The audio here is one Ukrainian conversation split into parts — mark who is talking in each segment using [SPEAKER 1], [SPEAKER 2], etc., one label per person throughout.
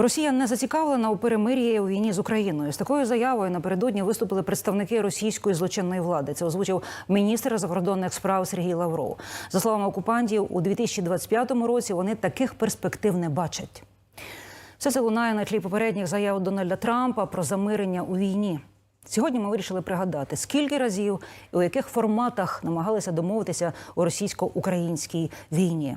[SPEAKER 1] Росія не зацікавлена у перемир'ї у війні з Україною. З такою заявою напередодні виступили представники російської злочинної влади. Це озвучив міністр закордонних справ Сергій Лавров. За словами окупантів, у 2025 році вони таких перспектив не бачать. Все це лунає на тлі попередніх заяв Дональда Трампа про замирення у війні. Сьогодні ми вирішили пригадати, скільки разів і у яких форматах намагалися домовитися у російсько-українській війні.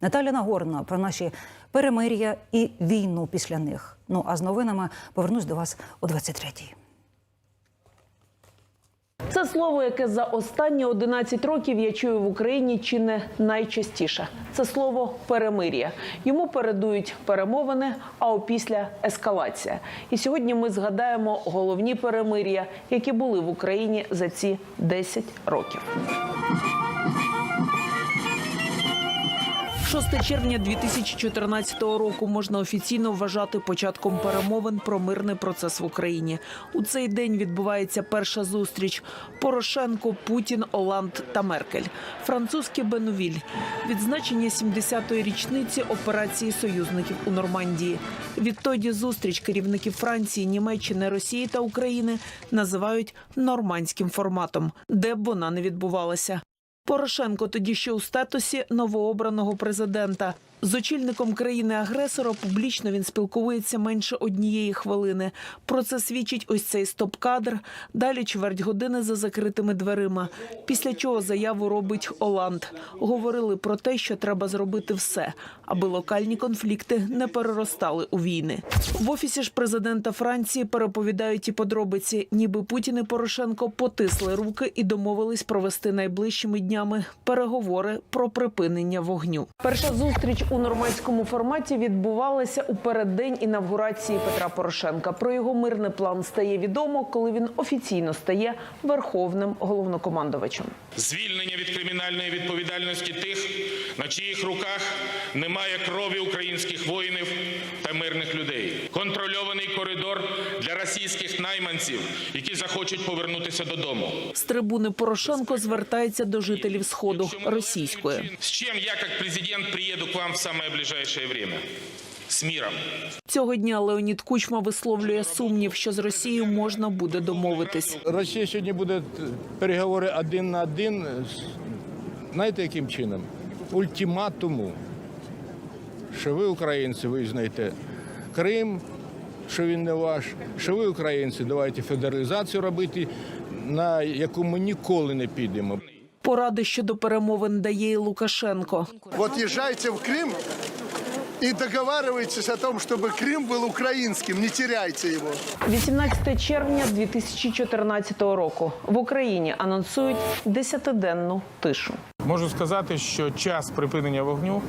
[SPEAKER 1] Наталя Нагорна про наші перемир'я і війну після них. Ну а з новинами повернусь до вас о 23-й.
[SPEAKER 2] Це слово, яке за останні 11 років я чую в Україні чи не найчастіше. Це слово перемир'я. Йому передують перемовини, а опісля ескалація. І сьогодні ми згадаємо головні перемир'я, які були в Україні за ці 10 років. 6 червня 2014 року можна офіційно вважати початком перемовин про мирний процес в Україні. У цей день відбувається перша зустріч Порошенко, Путін, Оланд та Меркель. Французький Бенувіль. Відзначення 70-ї річниці операції союзників у Нормандії. Відтоді зустріч керівників Франції, Німеччини, Росії та України називають нормандським форматом, де б вона не відбувалася. Порошенко тоді ще у статусі новообраного президента. З очільником країни-агресора публічно він спілкується менше однієї хвилини. Про це свідчить ось цей стоп-кадр. Далі чверть години за закритими дверима. Після чого заяву робить Оланд. Говорили про те, що треба зробити все, аби локальні конфлікти не переростали у війни. В офісі ж президента Франції переповідають і подробиці, ніби Путін і Порошенко потисли руки і домовились провести найближчими днями переговори про припинення вогню. Перша зустріч у нормандському форматі відбувалася у переддень інавгурації Петра Порошенка. Про його мирний план стає відомо, коли він офіційно стає верховним головнокомандувачем.
[SPEAKER 3] звільнення від кримінальної відповідальності тих, на чиїх руках немає крові українських воїнів та мирних людей, контрольований коридор для російських найманців, які захочуть повернутися додому.
[SPEAKER 2] З трибуни Порошенко звертається до жителів сходу російської.
[SPEAKER 3] С чем я, как президент, приеду к вам в самое ближайшее время? С миром.
[SPEAKER 2] Цього дня Леонід Кучма висловлює сумнів, що з Росією можна буде домовитись.
[SPEAKER 4] Росія сьогодні буде переговори один на один. з- Знаєте, яким чином? Ультиматуму, що ви, українці, визнаєте Крим, що він не ваш, що ви, українці, давайте федералізацію робити, на яку ми ніколи не підемо.
[SPEAKER 2] Поради щодо перемовин дає і Лукашенко.
[SPEAKER 5] Вот езжайте в Крым и договаривайтесь о том, чтобы Крым был украинским, не теряйте его.
[SPEAKER 2] 18 червня 2014 року в Україні анонсують десятиденну тишу.
[SPEAKER 6] Можу сказати, що час припинення вогню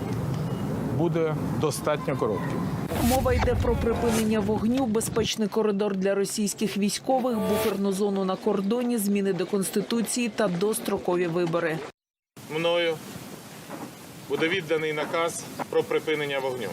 [SPEAKER 6] буде достатньо коротким.
[SPEAKER 2] Мова йде про припинення вогню, безпечний коридор для російських військових, буферну зону на кордоні, зміни до конституції та дострокові вибори.
[SPEAKER 6] Мною буде відданий наказ про припинення вогню.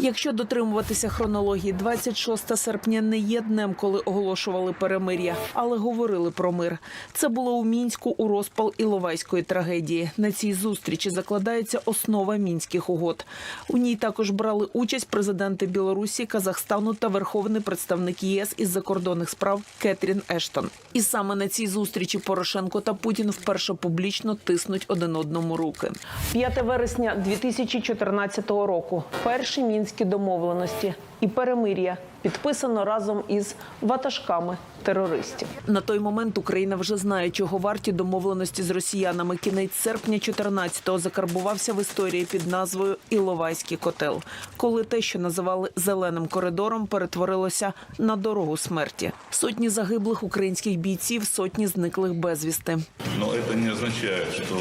[SPEAKER 2] Якщо дотримуватися хронології, 26 серпня не є днем, коли оголошували перемир'я, але говорили про мир. Це було у мінську у розпал Іловайської трагедії. На цій зустрічі закладається основа мінських угод. У ній також брали участь президенти Білорусі, Казахстану та верховний представник ЄС із закордонних справ Кетрін Ештон. І саме на цій зустрічі Порошенко та Путін вперше публічно тиснуть один одному руки. 5 вересня 2014 року. Перші мінські домовленості і перемир'я підписано разом із ватажками терористів. На той момент Україна вже знає, чого варті домовленості з росіянами. Кінець серпня 14-го закарбувався в історії під назвою Іловайський котел, коли те, що називали зеленим коридором, перетворилося на дорогу смерті. Сотні загиблих українських бійців, сотні зниклих безвісти.
[SPEAKER 7] Но это не означает, что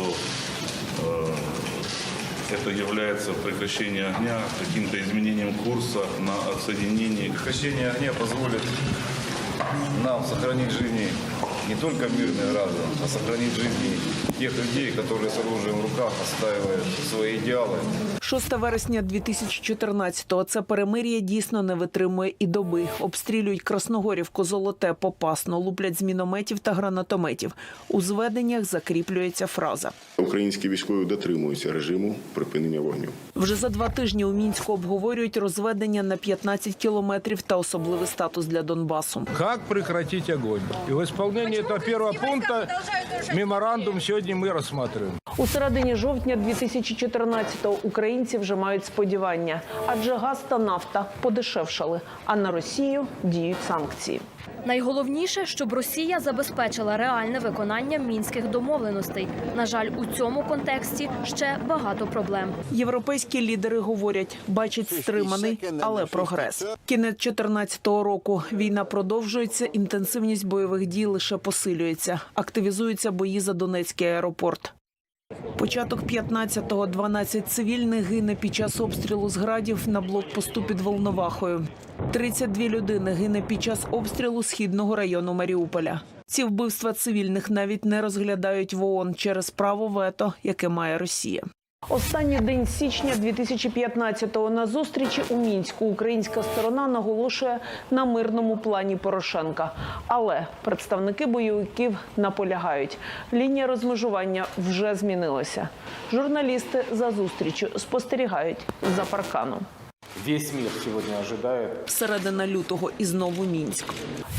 [SPEAKER 7] э, это является прекращение огня, каким-то изменением курса на отсоединение.
[SPEAKER 8] Прекращение огня позволит нам сохранить жизни не только мирных граждан, а сохранить жизни тех людей, которые с оружием в руках отстаивают свои идеалы.
[SPEAKER 2] 6 вересня 2014-го. Це перемир'я дійсно не витримує і доби. Обстрілюють Красногорівку, Золоте, Попасно, луплять з мінометів та гранатометів. У зведеннях закріплюється фраза.
[SPEAKER 9] Українські військові дотримуються режиму припинення вогню.
[SPEAKER 2] Вже за два тижні у мінську обговорюють розведення на 15 кілометрів та особливий статус для Донбасу.
[SPEAKER 4] Как прекратить огонь? И в исполнении этого первого пункта меморандум сегодня мы рассматриваем.
[SPEAKER 2] У середині жовтня 2014-го українці вже мають сподівання, адже газ та нафта подешевшали, а на Росію діють санкції.
[SPEAKER 10] Найголовніше, щоб Росія забезпечила реальне виконання мінських домовленостей. На жаль, у цьому контексті ще багато проблем.
[SPEAKER 2] Європейські лідери говорять, бачать стриманий, але прогрес. Кінець 2014 року війна продовжується. Інтенсивність бойових дій лише посилюється. Активізуються бої за Донецький аеропорт. Початок 15-го 12 цивільних гине під час обстрілу з градів на блокпосту під Волновахою. 32 людини гине під час обстрілу східного району Маріуполя. Ці вбивства цивільних навіть не розглядають в ООН через право вето, яке має Росія. Останній день січня 2015-го на зустрічі у мінську українська сторона наголошує на мирному плані Порошенка. Але представники бойовиків наполягають, лінія розмежування вже змінилася. Журналісти за зустрічю спостерігають за парканом.
[SPEAKER 6] Весь мир сегодня ожидает
[SPEAKER 2] Середина лютого і знову мінськ.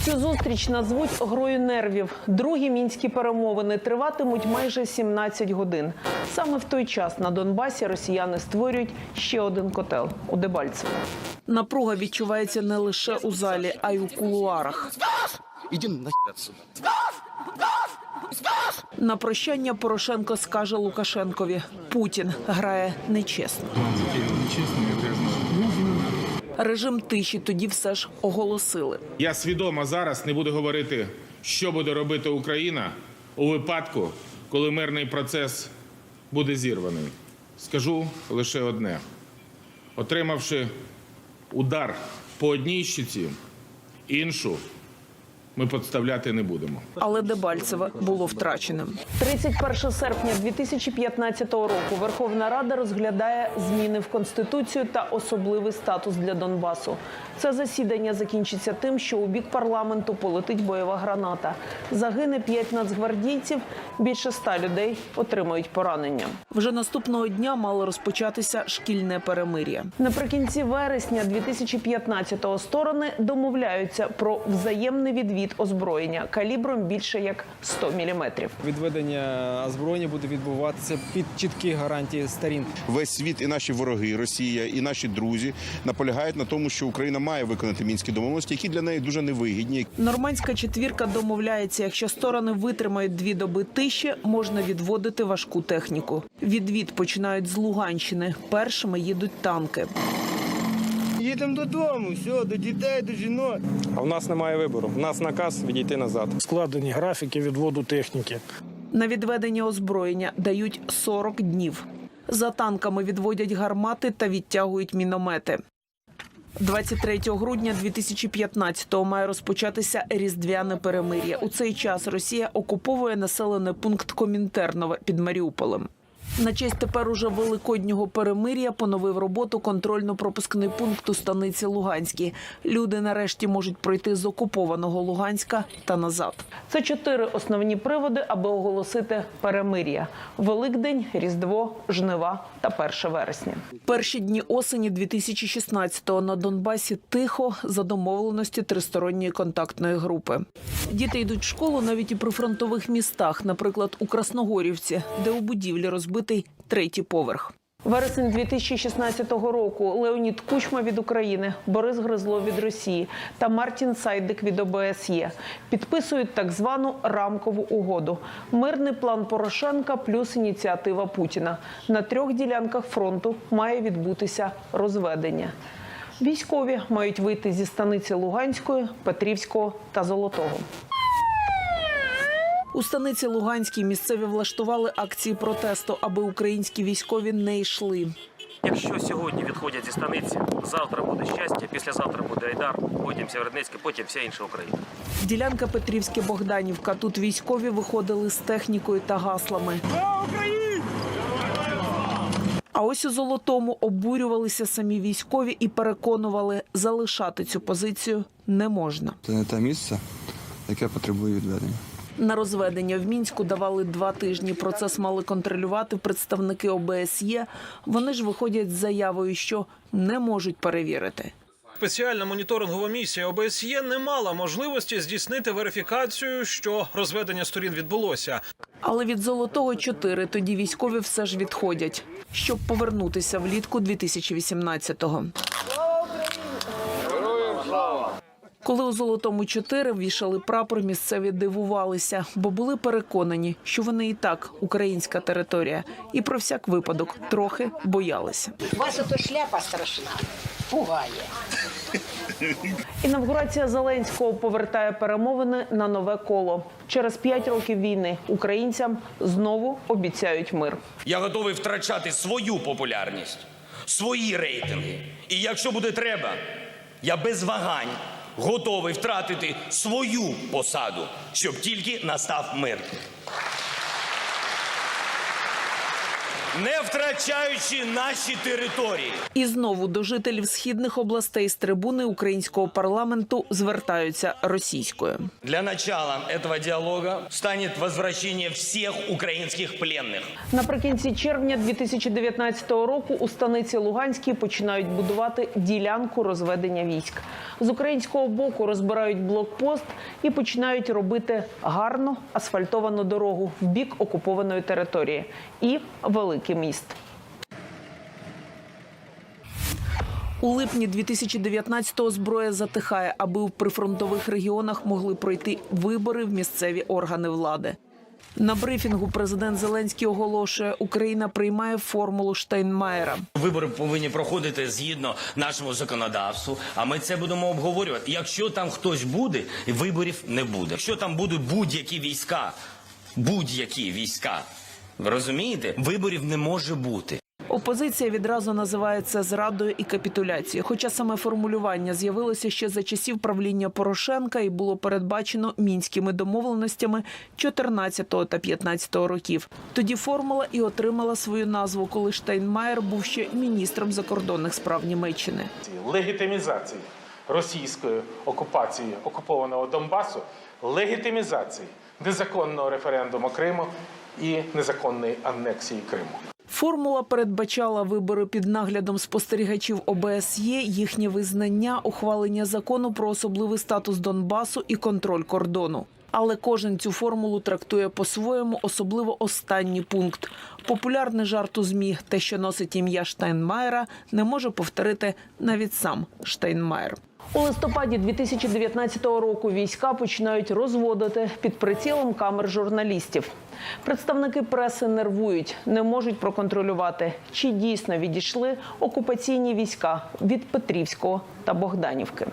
[SPEAKER 2] Цю зустріч назвуть грою нервів. Другі мінські перемовини триватимуть майже 17 годин. Саме в той час на Донбасі росіяни створюють ще один котел у Дебальцево. Напруга відчувається не лише у залі, а й у кулуарах.
[SPEAKER 11] Нахер отсюда.
[SPEAKER 2] На прощання Порошенко скаже Лукашенкові: Путін грає нечесно. Режим тиші тоді все ж оголосили.
[SPEAKER 3] Я свідомо зараз не буду говорити, що буде робити Україна у випадку, коли мирний процес буде зірваний. Скажу лише одне: отримавши удар по одній щиці, іншу ми підставляти не будемо.
[SPEAKER 2] Але Дебальцеве було втраченим. 31 серпня 2015 року Верховна Рада розглядає зміни в конституцію та особливий статус для Донбасу. Це засідання закінчиться тим, що у бік парламенту полетить бойова граната. Загине п'ять нацгвардійців. Більше ста людей отримають поранення. Вже наступного дня мало розпочатися шкільне перемир'я. Наприкінці вересня 2015-го сторони домовляються про взаємний відвід озброєння калібром більше як 100 міліметрів.
[SPEAKER 12] Відведення озброєння буде відбуватися під чіткі гарантії сторін.
[SPEAKER 9] Весь світ і наші вороги, Росія, і наші друзі наполягають на тому, що Україна має виконати мінські домовленості, які для неї дуже невигідні.
[SPEAKER 2] Нормандська четвірка домовляється, якщо сторони витримають дві доби тиші, можна відводити важку техніку. Відвід починають з Луганщини. Першими їдуть танки.
[SPEAKER 12] Їдемо додому, все, до дітей, до жінок.
[SPEAKER 6] А в нас немає вибору. У нас наказ відійти назад.
[SPEAKER 12] Складені графіки відводу техніки.
[SPEAKER 2] На відведення озброєння дають 40 днів. За танками відводять гармати та відтягують міномети. 23 грудня 2015-го має розпочатися різдвяне перемир'я. У цей час Росія окуповує населений пункт Комінтернове під Маріуполем. На честь тепер уже великоднього перемир'я поновив роботу контрольно-пропускний пункт у станиці Луганській. Люди нарешті можуть пройти з окупованого Луганська та назад. Це чотири основні приводи, аби оголосити перемир'я: Великдень, Різдво, Жнива та 1 вересня. Перші дні осені 2016-го на Донбасі тихо за домовленості тристоронньої контактної групи. Діти йдуть в школу навіть і при фронтових містах, наприклад, у Красногорівці, де у будівлі розбитий третій поверх. Вересень 2016 року Леонід Кучма від України, Борис Гризло від Росії та Мартін Сайдик від ОБСЄ підписують так звану рамкову угоду. Мирний план Порошенка плюс ініціатива Путіна. На трьох ділянках фронту має відбутися розведення. Військові мають вийти зі станиці Луганської, Петрівського та Золотого. У станиці Луганській місцеві влаштували акції протесту, аби українські військові не йшли.
[SPEAKER 11] Якщо сьогодні відходять зі станиці, завтра буде щастя, післязавтра буде Айдар, потім Сєвєродонецьк, потім вся інша Україна.
[SPEAKER 2] Ділянка Петрівське Богданівка. Тут військові виходили з технікою та гаслами. А ось у золотому обурювалися самі військові і переконували, залишати цю позицію не можна.
[SPEAKER 12] Це не те місце, яке потребує відведення.
[SPEAKER 2] На розведення в мінську давали два тижні. Процес мали контролювати представники ОБСЄ. Вони ж виходять з заявою, що не можуть перевірити.
[SPEAKER 13] Спеціальна моніторингова місія ОБСЄ не мала можливості здійснити верифікацію, що розведення сторін відбулося.
[SPEAKER 2] Але від золотого 4 тоді військові все ж відходять, щоб повернутися влітку 2018-го. Коли у золотому 4 вішали прапор, місцеві дивувалися, бо були переконані, що вони і так українська територія, і про всяк випадок трохи боялися.
[SPEAKER 14] У вас ото шляпа страшна, пугає.
[SPEAKER 2] Інавгурація Зеленського повертає перемовини на нове коло. Через п'ять років війни українцям знову обіцяють мир.
[SPEAKER 11] Я готовий втрачати свою популярність, свої рейтинги. І якщо буде треба, я без вагань готовий втратити свою посаду, щоб тільки настав мир. Не втрачаючи наші території.
[SPEAKER 2] І знову до жителів східних областей з трибуни українського парламенту звертаються російською.
[SPEAKER 11] Для начала этого диалога станет возвращение всех украинских пленных.
[SPEAKER 2] Наприкінці червня 2019 року у станиці Луганській починають будувати ділянку розведення військ. З українського боку розбирають блокпост і починають робити гарно асфальтовану дорогу в бік окупованої території і великий міст. У липні 2019-го зброя затихає, аби у прифронтових регіонах могли пройти вибори в місцеві органи влади. На брифінгу президент Зеленський оголошує, Україна приймає формулу Штайнмаєра.
[SPEAKER 11] Вибори повинні проходити згідно нашому законодавству. А ми це будемо обговорювати. Якщо там хтось буде, виборів не буде. Якщо там будуть будь-які війська, будь-які війська, ви розумієте, виборів не може бути.
[SPEAKER 2] Опозиція відразу називає це зрадою і капітуляцією. Хоча саме формулювання з'явилося ще за часів правління Порошенка і було передбачено мінськими домовленостями 14 та 15 років. Тоді формула і отримала свою назву, коли Штайнмаєр був ще міністром закордонних справ Німеччини.
[SPEAKER 6] Легітимізації російської окупації окупованого Донбасу, легітимізації незаконного референдуму Криму і незаконної анексії Криму.
[SPEAKER 2] Формула передбачала вибори під наглядом спостерігачів ОБСЄ, їхнє визнання, ухвалення закону про особливий статус Донбасу і контроль кордону. Але кожен цю формулу трактує по-своєму, особливо останній пункт. Популярний жарт у змі, те, що носить ім'я Штайнмаєра, не може повторити навіть сам Штайнмаєр. У листопаді 2019 року війська починають розводити під прицілом камер журналістів. Представники преси нервують, не можуть проконтролювати, чи дійсно відійшли окупаційні війська від Петрівського та Богданівки.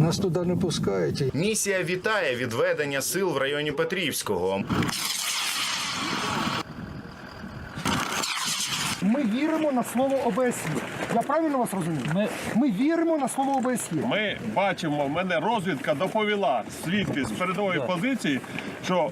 [SPEAKER 5] Нас туди не пускають.
[SPEAKER 9] Місія вітає відведення сил в районі Петрівського.
[SPEAKER 5] Ми віримо на слово ОБСЄ. Я правильно вас розумію? Ми, ми віримо на слово ОБСЄ.
[SPEAKER 6] Ми бачимо, в мене розвідка доповіла свідки з передової позиції, що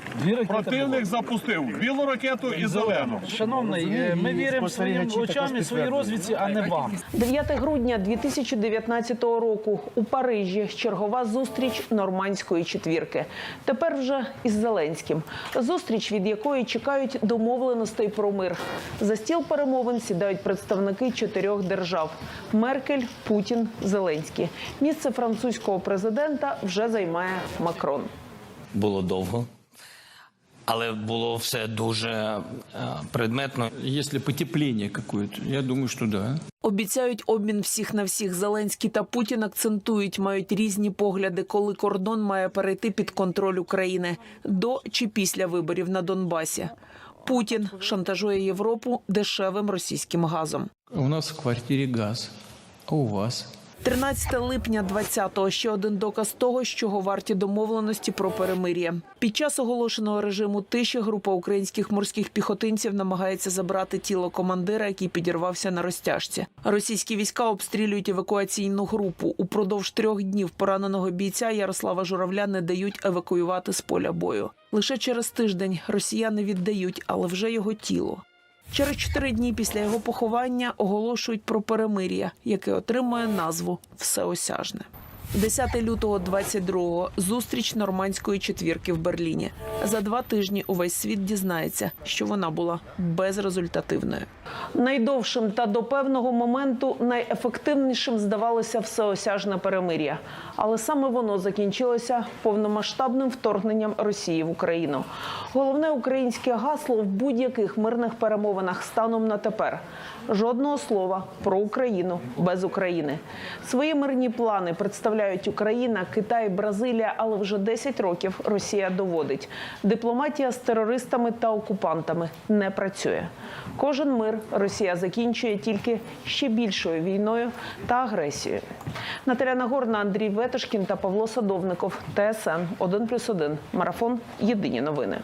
[SPEAKER 6] противник запустив білу ракету і зелену.
[SPEAKER 12] Шановний, ми віримо своїм очам і своїй розвідці, а не вам.
[SPEAKER 2] 9 грудня 2019 року у Парижі чергова зустріч нормандської четвірки. Тепер вже із Зеленським. Зустріч, від якої чекають домовленостей про мир. За стіл перемовин сідають представники чотирьох держав: Меркель, Путін, Зеленський. Місце французького президента вже займає Макрон.
[SPEAKER 11] Було довго, але було все дуже е, предметно.
[SPEAKER 12] Якщо потепління какое-то, я думаю, що да.
[SPEAKER 2] Обіцяють обмін всіх на всіх. Зеленський та Путін акцентують, мають різні погляди, коли кордон має перейти під контроль України до чи після виборів на Донбасі. Путін шантажує Європу дешевим російським газом.
[SPEAKER 12] У нас в квартирі газ, а у вас?
[SPEAKER 2] 13 липня 20-го – ще один доказ того, чого варті домовленості про перемир'я. Під час оголошеного режиму тиші група українських морських піхотинців намагається забрати тіло командира, який підірвався на розтяжці. Російські війська обстрілюють евакуаційну групу. Упродовж трьох днів пораненого бійця Ярослава Журавля не дають евакуювати з поля бою. Лише через тиждень росіяни віддають, але вже його тіло. Через чотири дні після його поховання оголошують про перемир'я, яке отримує назву Всеосяжне. 10 лютого 22-го – зустріч нормандської четвірки в Берліні. За два тижні увесь світ дізнається, що вона була безрезультативною. Найдовшим та до певного моменту найефективнішим здавалося всеосяжне перемир'я, але саме воно закінчилося повномасштабним вторгненням Росії в Україну. Головне українське гасло в будь-яких мирних перемовинах станом на тепер жодного слова про Україну без України. Свої мирні плани представляють Україна, Китай, Бразилія, але вже 10 років Росія доводить. Дипломатія з терористами та окупантами не працює. Кожен мир Росія закінчує тільки ще більшою війною та агресією. Наталя Нагорна, Андрій Ветошкін та Павло Садовников. ТСН 1+,1. Марафон. Єдині новини.